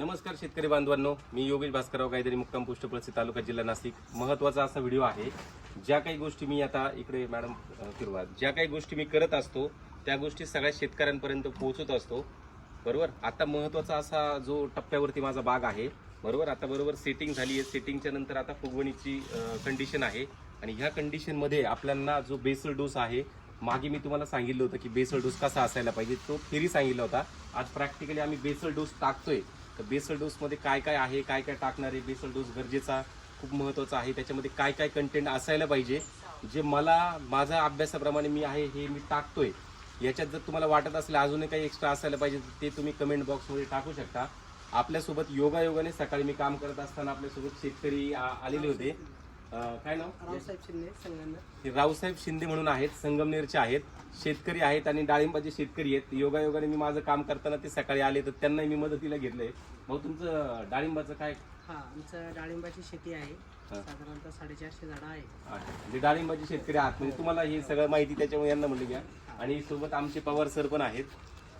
नमस्कार शेतकरी बांधवांनो मी योगेश भास्करराव काहीतरी मुक्काम पोस्ट तालुका जिल्हा नाशिक. महत्त्वाचा असा व्हिडिओ आहे ज्या काही गोष्टी मी आता इकडे मॅडम फिरवा ज्या काही गोष्टी मी करत असतो त्या गोष्टी सगळ्या शेतकऱ्यांपर्यंत पोहोचत असतो. बरोबर? आता महत्त्वाचा असा जो टप्प्यावरती माझा बाग आहे बरोबर? आता बरोबर सेटिंग झाली आहे. सेटिंगच्या नंतर आता फुगवणीची कंडिशन आहे. आणि ह्या कंडिशनमध्ये आपल्याला जो बेसल डोस आहे मागे मी तुम्हाला सांगितलं होतं की बेसल डोस कसा असायला पाहिजे तो फेरी सांगितला होता. आज प्रॅक्टिकली आम्ही बेसल डोस टाकतोय. तर बेसल डोसमध्ये काय काय आहे काय काय टाकणार आहे? बेसल डोस गरजेचा खूप महत्त्वाचा आहे. त्याच्यामध्ये काय काय कंटेंट असायला पाहिजे? जे मला माझ्या अभ्यासाप्रमाणे मी आहे हे मी टाकतोय. याच्यात जर तुम्हाला वाटत असेल अजूनही काही एक्स्ट्रा असायला पाहिजे तर ते तुम्ही कमेंट बॉक्समध्ये टाकू शकता. आपल्यासोबत योगायोगाने सकाळी मी काम करत असताना आपल्यासोबत शेतकरी आ- आलेले होते. अं, काय नाव? रावसाहेब शिंदे संगमनेर. हे रावसाहेब शिंदे म्हणून आहेत संगमनेरचे आहेत. शेतकरी आहेत आणि डाळिंबाचे शेतकरी आहेत. योगायोगाने मी माझं काम करताना ते सकाळी आले तर त्यांनाही मी मदतीला घेतलंय. मग तुमचं डाळिंबाचं काय? हा आमचं डाळिंबाची शेती आहे. साधारणतः साडेचारशे झाडं आहे आहे? म्हणजे डाळिंबाचे शेतकरी आहात. म्हणजे तुम्हाला हे सगळं माहिती त्याच्यामुळे यांना म्हणलं घ्या. आणि सोबत आमचे पवार सर पण आहेत.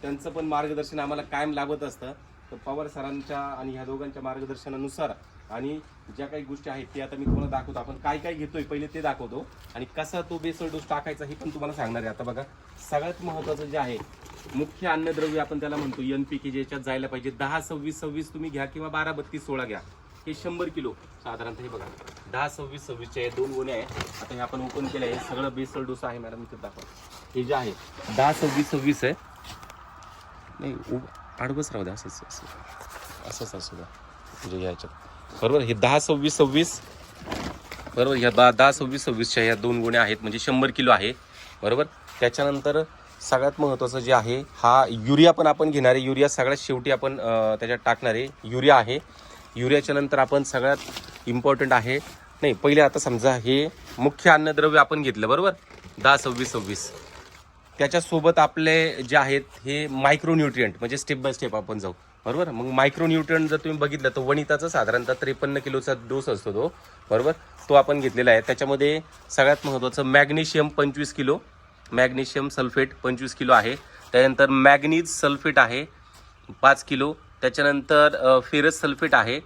त्यांचं पण मार्गदर्शन आम्हाला कायम लाभत असतं. तर पवार सरांच्या आणि ह्या दोघांच्या मार्गदर्शनानुसार आणि ज्या काही गोष्टी आहेत ते आता मी तुम्हाला दाखवतो आपण काय काय घेतोय पहिले ते दाखवतो आणि कसा तो बेसल डोस टाकायचा हे पण तुम्हाला सांगणार आहे आता बघा सगळ्यात महत्वाचं जे आहे मुख्य अन्नद्रव्य आपण त्याला म्हणतो एन पी के ज्याच्यात जायला पाहिजे दहा सव्वीस सव्वीस तुम्ही घ्या किंवा बारा बत्तीस सोळा घ्या हे शंभर किलो साधारणतः हे बघा दहा सव्वीस सव्वीसचे आहे दोन गोणे आहे आता हे आपण ओपन केलं आहे सगळं बेसल डोसा आहे मॅडम इथे दाखवा हे जे आहे दहा सव्वीस सव्वीस आहे नाही उभ- राहू द्या असंच असं असंच असू द्या म्हणजे याच्यात बरोबर? हे दहा सव्वीस सव्वीस. बरोबर? ह्या दहा दहा सव्वीस सव्वीसच्या ह्या दोन गुण्या आहेत म्हणजे शंभर किलो आहे. बरोबर? त्याच्यानंतर सगळ्यात महत्त्वाचं जे आहे हा युरिया पण आपण घेणार आहे. युरिया सगळ्यात शेवटी आपण त्याच्यात टाकणार आहे. युरिया आहे. युरियाच्या नंतर आपण सगळ्यात इम्पॉर्टंट आहे. नाही पहिले आता समजा हे मुख्य अन्नद्रव्य आपण घेतलं बरोबर? दहा सव्वीस सव्वीस. त्याच्यासोबत आपले जे आहेत हे मायक्रोन्युट्रियंट म्हणजे स्टेप बाय स्टेप आपण जाऊ. बरोबर? मग मायक्रोन्यूट्रन जर तुम्ही बघितलं तर वणिताचा साधारणतः त्रेपन्न किलोचा डोस असतो तो. बरोबर? तो आपण घेतलेला आहे. त्याच्यामध्ये सगळ्यात महत्त्वाचं मॅग्नेशियम पंचवीस किलो. मॅग्नेशियम सल्फेट पंचवीस किलो आहे. त्यानंतर मॅग्नीज सल्फेट आहे पाच किलो. त्याच्यानंतर फेरस सल्फेट आहे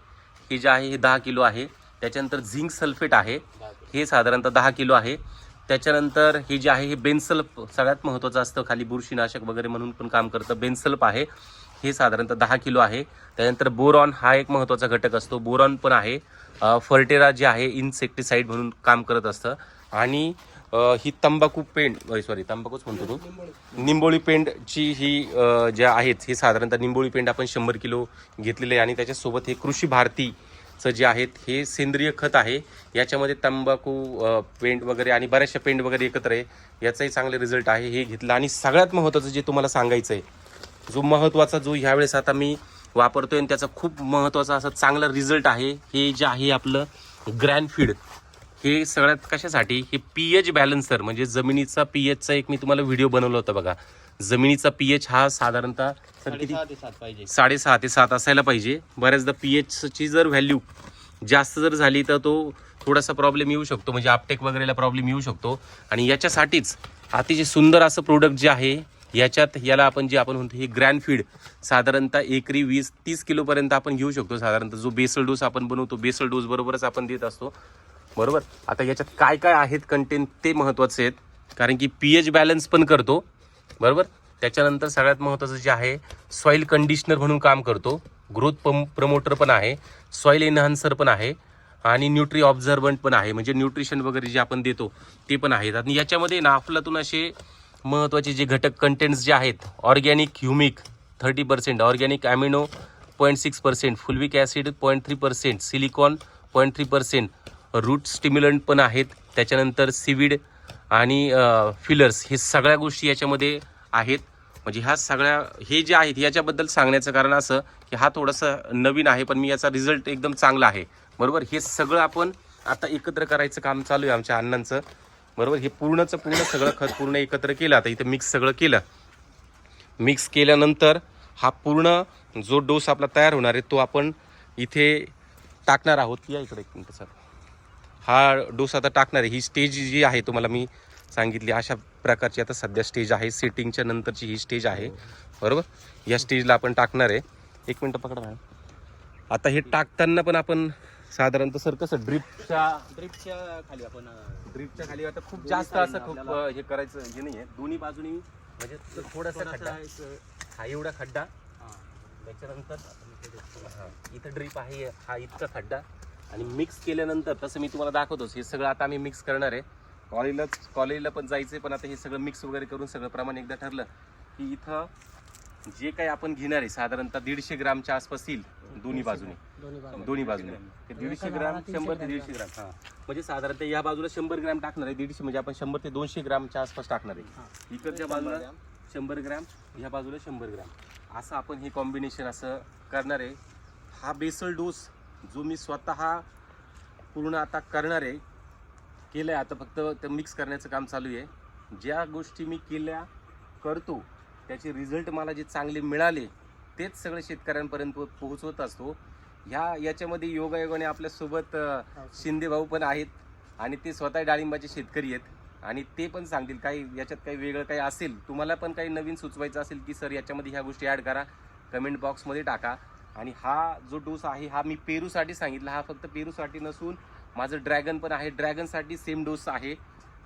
हे जे आहे हे दहा किलो आहे. त्याच्यानंतर झिंक सल्फेट आहे हे साधारणतः दहा किलो आहे. त्याच्यानंतर हे जे आहे हे बेन्सल्प सगळ्यात महत्त्वाचं असतं खाली बुरशीनाशक वगैरे म्हणून पण काम करतं बेन्सल्प आहे. हे साधारणतः दहा किलो आहे. त्यानंतर बोरॉन हा एक महत्त्वाचा घटक असतो. बोरॉन पण आहे. फर्टेरा जे आहे इन्सेक्टिसाईड म्हणून काम करत असतं. आणि ही तंबाखू पेंड सॉरी तंबाखूच म्हणतो तो. निंबोळी पेंडची ही ज्या आहेत हे साधारणतः निंबोळी पेंड आपण शंभर किलो घेतलेले आहे. आणि त्याच्यासोबत हे कृषी भारतीचं जे आहेत हे सेंद्रिय खत आहे. याच्यामध्ये तंबाखू पेंट पेंड वगैरे आणि बऱ्याचशा पेंड वगैरे एकत्र आहे. याचाही चांगले रिझल्ट आहे. हे घेतलं. आणि सगळ्यात महत्त्वाचं जे तुम्हाला सांगायचं आहे जो महत्त्वाचा जो ह्यावेळेस आता मी वापरतोय आणि त्याचा खूप महत्त्वाचा असा चांगला रिझल्ट आहे हे जे आहे आपलं ग्रॅन फीड हे सगळ्यात कशासाठी? हे पी एच बॅलन्सर म्हणजे जमिनीचा पी एचचा एक मी तुम्हाला व्हिडिओ बनवला होता बघा. जमिनीचा पी एच हा साधारणतः साडेसहा ते सात असायला पाहिजे. बऱ्याचदा पी एचची जर व्हॅल्यू जास्त जर झाली तर तो थोडासा प्रॉब्लेम येऊ शकतो. म्हणजे आपटेक वगैरेला प्रॉब्लेम येऊ शकतो. आणि याच्यासाठीच अतिशय सुंदर असं प्रोडक्ट जे आहे याच्यात याला आपण जे आपण म्हणतो हे ग्रँड फीड साधारणतः एकरी वीस तीस किलोपर्यंत आपण घेऊ शकतो. साधारणतः जो बेसल डोस आपण बनवतो बेसल डोस बरोबरच आपण देत असतो. बरोबर? आता याच्यात काय काय आहेत कंटेंट ते महत्त्वाचे आहेत. कारण की पी एच बॅलन्स पण करतो. बरोबर? त्याच्यानंतर सगळ्यात महत्त्वाचं जे आहे सॉईल कंडिशनर म्हणून काम करतो. ग्रोथ पम प्रमोटर पण आहे. सॉईल एनहान्सर पण आहे. आणि न्यूट्री ऑब्झर्वंट पण आहे. म्हणजे न्यूट्रिशन वगैरे जे आपण देतो ते पण आहेत. आणि याच्यामध्ये ना अफलातून असे महत्त्वाचे जे घटक कंटेंट्स जे आहेत organic humic thirty percent organic amino point six percent fulvic acid point three percent silicon point three percent root stimulant पण आहेत. त्याच्यानंतर सिविड आणि फिलर्स हे सगळ्या गोष्टी याच्यामध्ये आहेत. म्हणजे ह्या सगळ्या हे जे आहेत याच्याबद्दल सांगण्याचं कारण असं की हा थोडासा नवीन आहे पण मी याचा रिझल्ट एकदम चांगला आहे. बरोबर? हे सगळं आपण आता एकत्र करायचं काम चालू आहे आमच्या अण्णांचं. बरोबर? हे पूर्णचं पूर्ण सगळं खत पूर्ण एकत्र केलं. आता इथं मिक्स सगळं केलं. मिक्स केल्यानंतर हा पूर्ण जो डोस आपला तयार होणार आहे तो आपण इथे टाकणार आहोत. या इकडे एक मिनटं सर. हा डोस आता टाकणार आहे. ही स्टेज जी आहे तुम्हाला मी सांगितली अशा प्रकारची आता सध्या स्टेज आहे. सेटिंगच्या नंतरची ही स्टेज आहे. बरोबर? या स्टेजला आपण टाकणार आहे. एक मिनटं पकडा मॅडम. आता हे टाकताना पण आपण साधारणतः सर कसं ड्रिपच्या ड्रिपच्या खाली आपण अं, ड्रिपच्या खाली आता खूप जास्त असं खूप हे करायचं हे नाहीये. दोन्ही बाजूनी म्हणजे थोडासा खड्डा. हा एवढा खड्डा. हा, त्याच्यानंतर इथे. हा, ड्रीप आहे हा इतका खड्डा. आणि मिक्स केल्यानंतर तसं मी तुम्हाला दाखवतोच हे सगळं आता आम्ही मिक्स करणार आहे. कॉलेजलाच कॉलेजला पण जायचंय पण आता हे सगळं मिक्स वगैरे करून सगळं प्रमाण एकदा ठरलं की इथं जे काही आपण घेणार आहे साधारणतः दीडशे ग्रामच्या आसपास येईल दोन्ही बाजूने. दोन्ही बाजू दोन्ही बाजूने. ते दीडशे ग्राम शंभर ते दीडशे ग्राम. म्हणजे साधारणतः या बाजूला शंभर ग्राम टाकणार आहे दीडशे म्हणजे आपण शंभर ते दोनशे ग्रामच्या आसपास टाकणार आहे. इकडच्या बाजूला शंभर ग्राम ह्या बाजूला शंभर ग्राम. असं आपण हे कॉम्बिनेशन असं करणार आहे. हा बेसल डोस जो मी स्वतः पूर्ण आता करणार आहे केलं आहे आता फक्त ते मिक्स करण्याचं काम चालू आहे. ज्या गोष्टी मी केल्या करतो त्याचे रिझल्ट मला जे चांगले मिळाले तेच सगळे शेतकऱ्यांपर्यंत पोहोचवत असतो. ह्या याच्यामध्ये योगायोगाने आपल्यासोबत अं, शिंदे भाऊ पण आहेत आणि ते स्वतः डाळिंबाचे शेतकरी आहेत आणि ते पण सांगतील काही याच्यात काही वेगळं काही असेल तुम्हाला पण काही नवीन सुचवायचं असेल की सर याच्यामध्ये ह्या गोष्टी ॲड करा कमेंट बॉक्समध्ये टाका. आणि हा जो डोस आहे हा मी पेरूसाठी सांगितला हा फक्त पेरूसाठी नसून माझं ड्रॅगन पण आहे. ड्रॅगनसाठी सेम डोस आहे.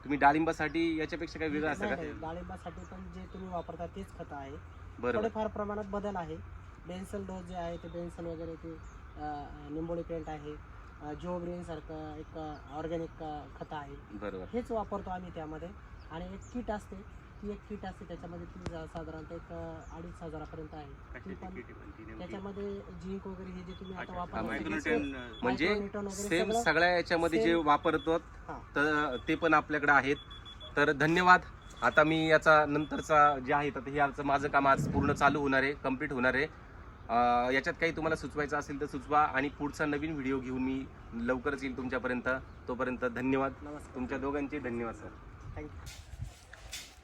तुम्ही डाळिंबासाठी याच्यापेक्षा काही वेगळं असतं नाही, का? नाही, डाळिंबासाठी पण जे तुम्ही वापरता तेच खत आहे. बरोबर. थोडेफार प्रमाणात बदल आहे. बेन्सल डोस जे आहे ते बेन्सल वगैरे ते अं, निंबोळी पेंट आहे. अं, जो ग्रीन सारखं एक ऑर्गॅनिक खत आहे. बरोबर. हेच वापरतो आम्ही त्यामध्ये. आणि एक किट असते ती एक किट असते त्याच्यामध्ये ती जा- साधारणतः एक अडीच हजारापर्यंत आहे. ती पण त्याच्यामध्ये झिंक वगैरे हे जे तुम्ही आता हा, वापरता ते अं, म्हणजे वगैरे सेम सगळं सगळ्या याच्यामध्ये जे same. वापरतो हा. तर ते पण आपल्याकडे आहेत. तर धन्यवाद. आता मी याचा नंतरचा जे आहे तर हे आजचं माझं काम आज पूर्ण चालू होणार आहे कंप्लीट होणार आहे. अं, याच्यात काही तुम्हाला सुचवायचं असेल तर सुचवा आणि पुढचा नवीन व्हिडिओ घेऊन मी लवकरच येईल तुमच्यापर्यंत. तोपर्यंत धन्यवाद. नमस्कार. तुमच्या दोघांचे धन्यवाद सर. थँक्यू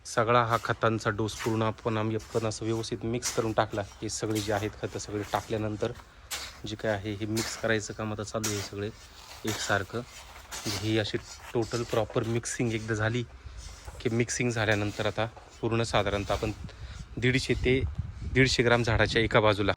सगळा हा खतांचा डोस पूर्ण आपण आम्ही आपण असं व्यवस्थित मिक्स करून टाकला. हे सगळे जे आहेत खतं सगळे टाकल्यानंतर जे काय आहे हे मिक्स करायचं काम आता चालू आहे सगळे एकसारखं. म्हणजे ही अशी टोटल प्रॉपर मिक्सिंग एकदा झाली की मिक्सिंग झाल्यानंतर आता पूर्ण साधारणतः आपण दीडशे ते दीडशे ग्राम झाडाच्या एका बाजूला